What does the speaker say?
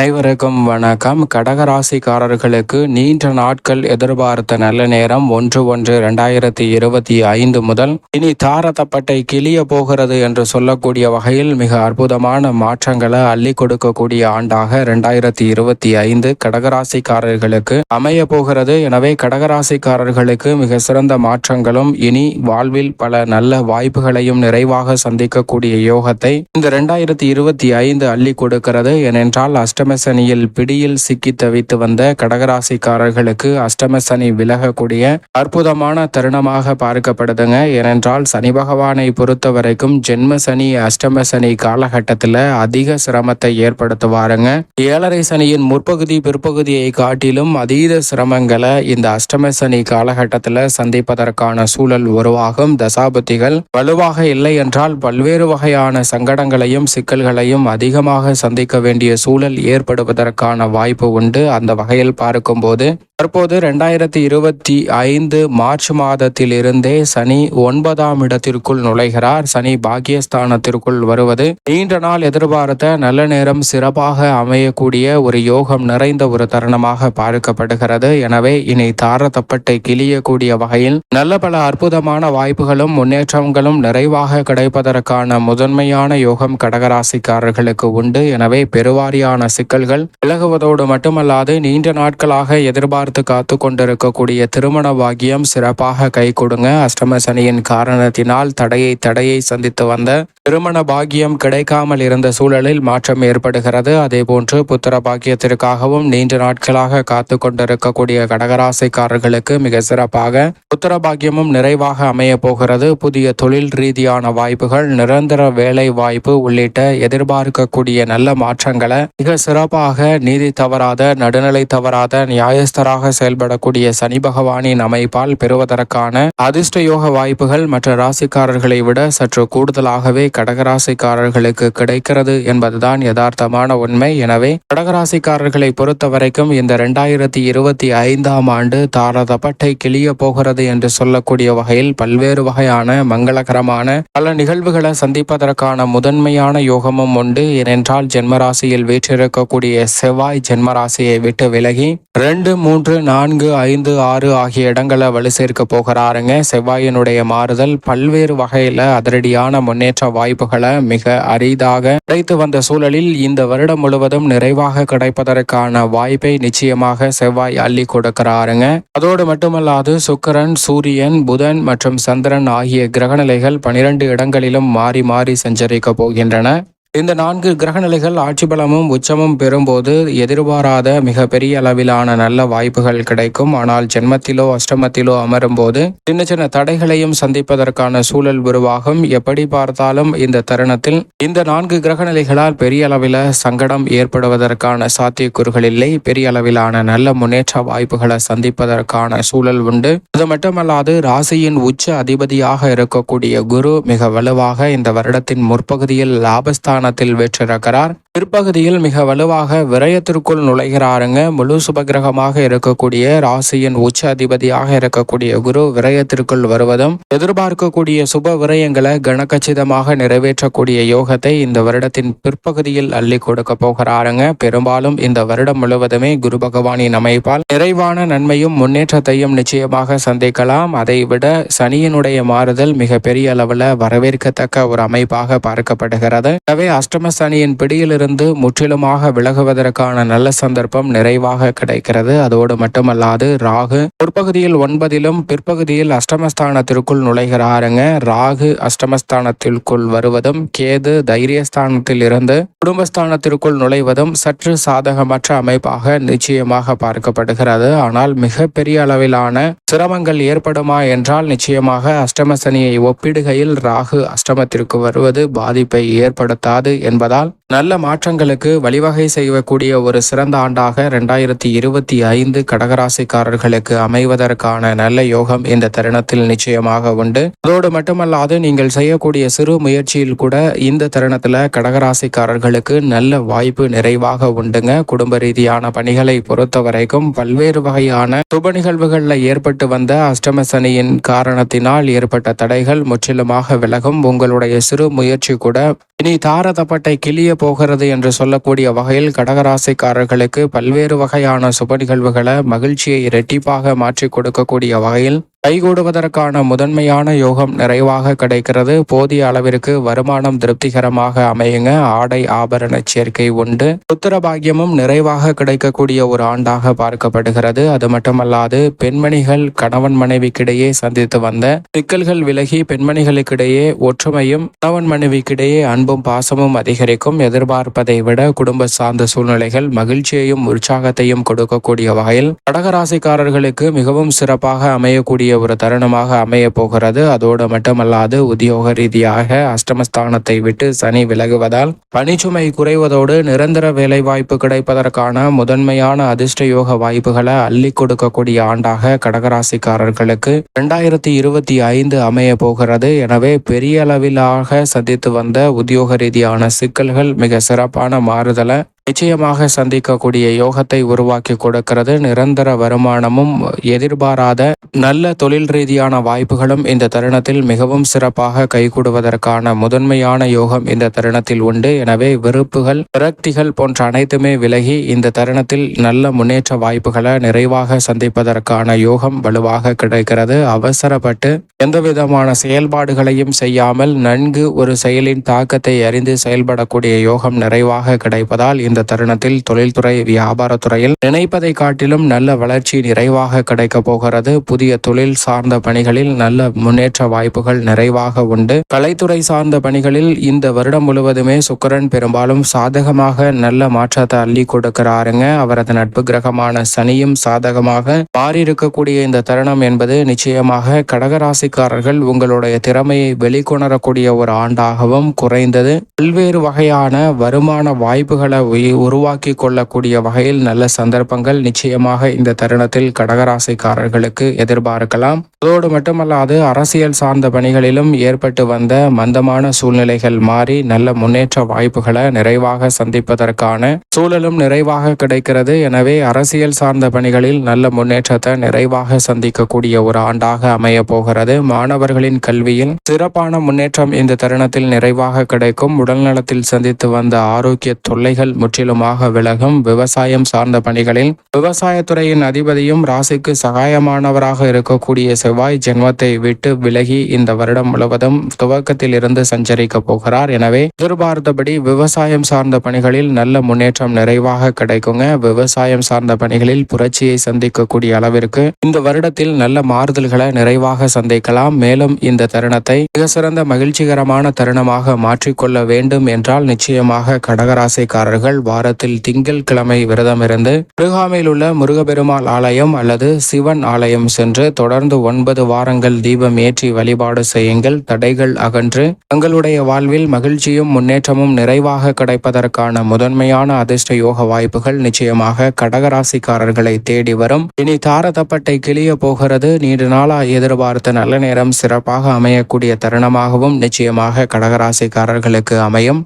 அனைவருக்கும் வணக்கம். கடகராசிக்காரர்களுக்கு நீண்ட நாட்கள் எதிர்பார்த்த நல்ல நேரம் ஒன்று ஒன்று இரண்டாயிரத்தி இருபத்தி ஐந்து முதல். இனி தாரதப்பட்டை கிளிய போகிறது என்று சொல்லக்கூடிய வகையில் மிக அற்புதமான மாற்றங்களை அள்ளி கொடுக்கக்கூடிய ஆண்டாக இரண்டாயிரத்தி இருபத்தி ஐந்து கடகராசிக்காரர்களுக்கு அமைய போகிறது. எனவே கடகராசிக்காரர்களுக்கு மிக சிறந்த மாற்றங்களும் இனி வாழ்வில் பல நல்ல வாய்ப்புகளையும் நிறைவாக சந்திக்கக்கூடிய யோகத்தை இந்த இரண்டாயிரத்தி இருபத்தி ஐந்து அள்ளி கொடுக்கிறது. ஏனென்றால் அஷ்டம சனியில் பிடியில் சிக்கி தவித்து வந்த கடகராசிக்காரர்களுக்கு அஷ்டம சனி விலகக்கூடிய அற்புதமான தருணமாக பார்க்கப்படுதுங்க. ஏனென்றால் சனி பகவானை பொறுத்த வரைக்கும் ஜென்ம சனி அஷ்டம சனி காலகட்டத்தில் அதிக சிரமத்தை ஏற்படுத்துவாருங்க. ஏழரை சனியின் முற்பகுதி பிற்பகுதியை காட்டிலும் அதீத சிரமங்களை இந்த அஷ்டம சனி காலகட்டத்தில் சந்திப்பதற்கான சூழல் உருவாகும். தசாபுத்திகள் வலுவாக இல்லை என்றால் பல்வேறு வகையான சங்கடங்களையும் சிக்கல்களையும் அதிகமாக சந்திக்க வேண்டிய சூழல் ஏற்படுவதற்கான வாய்ப்பு உண்டு. அந்த வகையில் பார்க்கும்போது தற்போது ரெண்டாயிரத்தி இருபத்தி ஐந்து மார்ச் மாதத்தில் இருந்தே சனி ஒன்பதாம் இடத்திற்குள் நுழைகிறார். சனி பாக்கியஸ்தானத்திற்குள் வருவது நீண்ட நாள் எதிர்பார்த்த நல்ல நேரம் சிறப்பாக அமையக்கூடிய ஒரு யோகம் நிறைந்த ஒரு தருணமாக பார்க்கப்படுகிறது. எனவே இனி தாரதப்பட்டை கிளியக்கூடிய வகையில் நல்ல பல அற்புதமான வாய்ப்புகளும் முன்னேற்றங்களும் நிறைவாக கிடைப்பதற்கான முதன்மையான யோகம் கடகராசிக்காரர்களுக்கு உண்டு. எனவே பெருவாரியான சிக்கல்கள் விலகுவதோடு மட்டுமல்லாது நீண்ட நாட்களாக எதிர்பார்த்து காத்து கொண்டிருக்கக்கூடிய திருமண பாக்கியம் சிறப்பாக கை கொடுங்க அஷ்டம சனியின் காரணத்தினால் தடையை தடையை சந்தித்து வந்த திருமண பாக்கியம் கிடைக்காமல் இருந்த சூழலில் மாற்றம் ஏற்படுகிறது. அதே போன்று புத்திர பாக்கியத்திற்காகவும் நீண்ட நாட்களாக காத்து கொண்டிருக்கக்கூடிய கடகராசிக்காரர்களுக்கு மிக சிறப்பாக புத்திர பாக்கியமும் நிறைவாக அமைய போகிறது. புதிய தொழில் ரீதியான வாய்ப்புகள் நிரந்தர வேலை வாய்ப்பு உள்ளிட்ட எதிர்பார்க்கக்கூடிய நல்ல மாற்றங்களை மிக சிறப்பாக நீதி தவறாத நடுநிலை தவறாத நியாயஸ்தராக செயல்படக்கூடிய சனி பகவானின் அமைப்பால் பெறுவதற்கான அதிர்ஷ்ட யோக வாய்ப்புகள் மற்ற ராசிக்காரர்களை விட சற்று கூடுதலாகவே கடகராசிக்காரர்களுக்கு கிடைக்கிறது என்பதுதான் யதார்த்தமான உண்மை. எனவே கடகராசிக்காரர்களை பொறுத்தவரைக்கும் இந்த இரண்டாயிரத்தி இருபத்தி ஐந்தாம் ஆண்டு தாரதப்பட்டை கிளிய போகிறது என்று சொல்லக்கூடிய வகையில் பல்வேறு வகையான மங்களகரமான பல நிகழ்வுகளை சந்திப்பதற்கான முதன்மையான யோகமும் உண்டு. ஏனென்றால் ஜென்மராசியில் வீற்றிருக்கக்கூடிய செவ்வாய் ஜென்மராசியை விட்டு விலகி ரெண்டு மூன்று நான்கு ஐந்து ஆறு ஆகிய இடங்களை வலு சேர்க்க போகிறாருங்க. செவ்வாயினுடைய மாறுதல் பல்வேறு வகையில அதிரடியான முன்னேற்ற வாய்ப்புகளை மிக அரிதாக கிடைத்து வந்த சூழலில் இந்த வருடம் முழுவதும் நிறைவாக கிடைப்பதற்கான வாய்ப்பை நிச்சயமாக செவ்வாய் அள்ளி கொடுக்கிறாருங்க. அதோடு மட்டுமல்லாது சுக்கிரன் சூரியன் புதன் மற்றும் சந்திரன் ஆகிய கிரகநிலைகள் பனிரெண்டு இடங்களிலும் மாறி மாறி சஞ்சரிக்க போகின்றன. இந்த நான்கு கிரகநிலைகள் ஆட்சி பலமும் உச்சமும் பெறும்போது எதிர்பாராத மிகப்பெரிய அளவிலான நல்ல வாய்ப்புகள் கிடைக்கும். ஆனால் ஜென்மத்திலோ அஷ்டமத்திலோ அமரும்போது சின்ன சின்ன தடைகளையும் சந்திப்பதற்கான சூழல் உருவாகும். எப்படி பார்த்தாலும் இந்த தருணத்தில் இந்த நான்கு கிரகநிலைகளால் பெரிய அளவில் சங்கடம் ஏற்படுவதற்கான சாத்தியக்கூறுகள் இல்லை. பெரிய அளவிலான நல்ல முன்னேற்ற வாய்ப்புகளை சந்திப்பதற்கான சூழல் உண்டு. அது மட்டுமல்லாது ராசியின் உச்ச அதிபதியாக இருக்கக்கூடிய குரு மிக வலுவாக இந்த வருடத்தின் முற்பகுதியில் லாபஸ்தான ஸ்தானத்தில் வெற்றிருக்கிறார் பிற்பகுதியில் மிக வலுவாக விரயத்திற்குள் நுழைகிறாருங்க. முழு சுபகிரகமாக இருக்கக்கூடிய ராசியின் உச்ச அதிபதியாக இருக்கக்கூடிய குரு விரயத்திற்குள் வருவதும் எதிர்பார்க்கக்கூடிய சுப விரயங்களை கனகச்சிதமாக நிறைவேற்றக்கூடிய யோகத்தை இந்த வருடத்தின் பிற்பகுதியில் அள்ளி கொடுக்க போகிறாருங்க. பெரும்பாலும் இந்த வருடம் முழுவதுமே குரு பகவானின் அமைப்பால் நிறைவான நன்மையும் முன்னேற்றத்தையும் நிச்சயமாக சந்திக்கலாம். அதை விட சனியினுடைய மாறுதல் மிக பெரிய அளவில் வரவேற்கத்தக்க ஒரு அமைப்பாக பார்க்கப்படுகிறது. எனவே அஷ்டம சனியின் பிடியிலிருந்து முற்றிலுமாக விலகுவதற்கான நல்ல சந்தர்ப்பம் நிறைவாக கிடைக்கிறது. அதோடு மட்டுமல்லாது ராகு முற்பகுதியில் ஒன்பதிலும் பிற்பகுதியில் அஷ்டமஸ்தானத்திற்குள் நுழைகிறாருங்க. ராகு அஷ்டமஸ்தானத்திற்குள் வருவதும் கேது தைரியஸ்தானத்தில் இருந்து குடும்பஸ்தானத்திற்குள் நுழைவதும் சற்று சாதகமற்ற அமைப்பாக நிச்சயமாக பார்க்கப்படுகிறது. ஆனால் மிக பெரிய அளவிலான சிரமங்கள் ஏற்படுமா என்றால் நிச்சயமாக அஷ்டம சனியை ஒப்பிடுகையில் ராகு அஷ்டமத்திற்கு வருவது பாதிப்பை ஏற்படுத்தாது என்பதால் நல்ல மாற்றங்களுக்கு வழிவகை செய்யக்கூடிய ஒரு சிறந்த ஆண்டாக ரெண்டாயிரத்தி இருபத்தி ஐந்து கடகராசிக்காரர்களுக்கு அமைவதற்கான நல்ல யோகம் இந்த தருணத்தில் நிச்சயமாக உண்டு. அதோடு மட்டுமல்லாது நீங்கள் செய்யக்கூடிய சிறு முயற்சியில் கூட இந்த தருணத்தில் கடகராசிக்காரர்களுக்கு நல்ல வாய்ப்பு நிறைவாக உண்டுங்க. குடும்ப ரீதியான பணிகளை பொறுத்த வரைக்கும் பல்வேறு வகையான சுப நிகழ்வுகளில் ஏற்பட்டு வந்த அஷ்டம சனியின் காரணத்தினால் ஏற்பட்ட தடைகள் முற்றிலுமாக விலகும். உங்களுடைய சிறு முயற்சி கூட இனி தாரதப்பட்டை கிளிய போகிறது என்று சொல்லக்கூடிய வகையில் கடகராசிக்காரர்களுக்கு பல்வேறு வகையான சுப நிகழ்வுகளை மகிழ்ச்சியை இரட்டிப்பாக மாற்றி கொடுக்கக்கூடிய வகையில் கைகூடுவதற்கான முதன்மையான யோகம் நிறைவாக கிடைக்கிறது. போதிய அளவிற்கு வருமானம் திருப்திகரமாக அமையுங்க. ஆடை ஆபரண சேர்க்கை உண்டு. புத்திர நிறைவாக கிடைக்கக்கூடிய ஒரு ஆண்டாக பார்க்கப்படுகிறது. அது மட்டுமல்லாது பெண்மணிகள் கணவன் மனைவிக்கிடையே சந்தித்து வந்த சிக்கல்கள் விலகி பெண்மணிகளுக்கிடையே ஒற்றுமையும் கணவன் மனைவிக்கிடையே அன்பும் பாசமும் அதிகரிக்கும். எதிர்பார்ப்பதை விட குடும்ப சார்ந்த சூழ்நிலைகள் மகிழ்ச்சியையும் உற்சாகத்தையும் கொடுக்கக்கூடிய வகையில் கடகராசிக்காரர்களுக்கு மிகவும் சிறப்பாக அமையக்கூடிய ஒரு தருணமாக அமைய போகிறது. அதோடு மட்டுமல்லாது உத்தியோக ரீதியாக அஷ்டமஸ்தானத்தை விட்டு சனி விலகுவதால் பணிச்சுமை குறைவதோடு நிரந்தர வேலைவாய்ப்பு கிடைப்பதற்கான முதன்மையான அதிர்ஷ்ட யோக வாய்ப்புகளை அள்ளி கொடுக்கக்கூடிய ஆண்டாக கடகராசிக்காரர்களுக்கு இரண்டாயிரத்தி இருபத்தி ஐந்து அமைய போகிறது. எனவே பெரிய அளவிலாக சந்தித்து வந்த உத்தியோக ரீதியான சிக்கல்கள் மிக சிறப்பான மாறுதலை நிச்சயமாக சந்திக்கக்கூடிய யோகத்தை உருவாக்கி கொடுக்கிறது. நிரந்தர வருமானமும் எதிர்பாராத நல்ல தொழில் ரீதியான வாய்ப்புகளும் இந்த தருணத்தில் மிகவும் சிறப்பாக கைகூடுவதற்கான முதன்மையான யோகம் இந்த தருணத்தில் உண்டு. எனவே வெறுப்புகள் விரக்திகள் போன்ற அனைத்துமே விலகி இந்த தருணத்தில் நல்ல முன்னேற்ற வாய்ப்புகளை நிறைவாக சந்திப்பதற்கான யோகம் வலுவாக கிடைக்கிறது. அவசரப்பட்டு எந்த விதமான செயல்பாடுகளையும் செய்யாமல் நன்கு ஒரு செயலின் தாக்கத்தை அறிந்து செயல்படக்கூடிய யோகம் நிறைவாக கிடைப்பதால் இந்த தருணத்தில் தொழில்துறை வியாபாரத்துறையில் நினைப்பதை காட்டிலும் நல்ல வளர்ச்சி நிறைவாக கிடைக்கப் போகிறது. புதிய தொழில் சார்ந்த பணிகளில் நல்ல முன்னேற்ற வாய்ப்புகள் நிறைவாக உண்டு. கலைத்துறை சார்ந்த பணிகளில் இந்த வருடம் முழுவதுமே சுக்கரன் பெரும்பாலும் சாதகமாக நல்ல மாற்றத்தை அள்ளி கொடுக்கிறாருங்க. அவரது நட்பு கிரகமான சனியும் சாதகமாக மாறியிருக்கக்கூடிய இந்த தருணம் என்பது நிச்சயமாக ராசிக்காரர்கள் உங்களுடைய திறமையை வெளிக்கொணரக்கூடிய ஒரு ஆண்டாகவும் குறைந்தது. பல்வேறு வகையான வருமான வாய்ப்புகளை உருவாக்கி கொள்ளக்கூடிய வகையில் நல்ல சந்தர்ப்பங்கள் நிச்சயமாக இந்த தருணத்தில் கடகராசிக்காரர்களுக்கு எதிர்பார்க்கலாம். அதோடு மட்டுமல்லாது அரசியல் சார்ந்த பணிகளிலும் ஏற்பட்டு வந்த மந்தமான சூழ்நிலைகள் மாறி நல்ல முன்னேற்ற வாய்ப்புகளை நிறைவாக சந்திப்பதற்கான சூழலும் நிறைவாக கிடைக்கிறது. எனவே அரசியல் சார்ந்த பணிகளில் நல்ல முன்னேற்றத்தை நிறைவாக சந்திக்கக்கூடிய ஒரு ஆண்டாக அமைய போகிறது. மாணவர்களின் கல்வியில் சிறப்பான முன்னேற்றம் இந்த தருணத்தில் நிறைவாக கிடைக்கும். உடல்நலத்தில் சந்தித்து வந்த ஆரோக்கிய தொல்லைகள் முற்றிலுமாக விலகும். விவசாயம் சார்ந்த பணிகளில் விவசாயத்துறையின் அதிபதியும் ராசிக்கு சகாயமானவராக இருக்கக்கூடிய செவ்வாய் ஜென்மத்தை விட்டு விலகி இந்த வருடம் முழுவதும் துவக்கத்தில் இருந்து சஞ்சரிக்க போகிறார். எனவே எதிர்பார்த்தபடி விவசாயம் சார்ந்த பணிகளில் நல்ல முன்னேற்றம் நிறைவாக கிடைக்குங்க. விவசாயம் சார்ந்த பணிகளில் புரட்சியை சந்திக்கக்கூடிய அளவிற்கு இந்த வருடத்தில் நல்ல மாறுதல்களை நிறைவாக இருக்கலாம். மேலும் இந்த தருணத்தை மிக சிறந்த மகிழ்ச்சிகரமான தருணமாக மாற்றிக்கொள்ள வேண்டும் என்றால் நிச்சயமாக கடகராசிக்காரர்கள் வாரத்தில் திங்கள் கிழமை விரதமிருந்து அருகாமையில் உள்ள முருகபெருமாள் ஆலயம் அல்லது சிவன் ஆலயம் சென்று தொடர்ந்து ஒன்பது வாரங்கள் தீபம் ஏற்றி வழிபாடு செய்யுங்கள். தடைகள் அகன்று தங்களுடைய வாழ்வில் மகிழ்ச்சியும் முன்னேற்றமும் நிறைவாக கிடைப்பதற்கான முதன்மையான அதிர்ஷ்ட யோக வாய்ப்புகள் நிச்சயமாக கடகராசிக்காரர்களை தேடி வரும். இனி தாரதப்பட்டை கிளிய போகிறது. நீண்ட நாளா எதிர்பார்த்த நல்ல நேரம் சிறப்பாக அமையக்கூடிய தருணமாகவும் நிச்சயமாக கடகராசிக்காரர்களுக்கு அமையும்.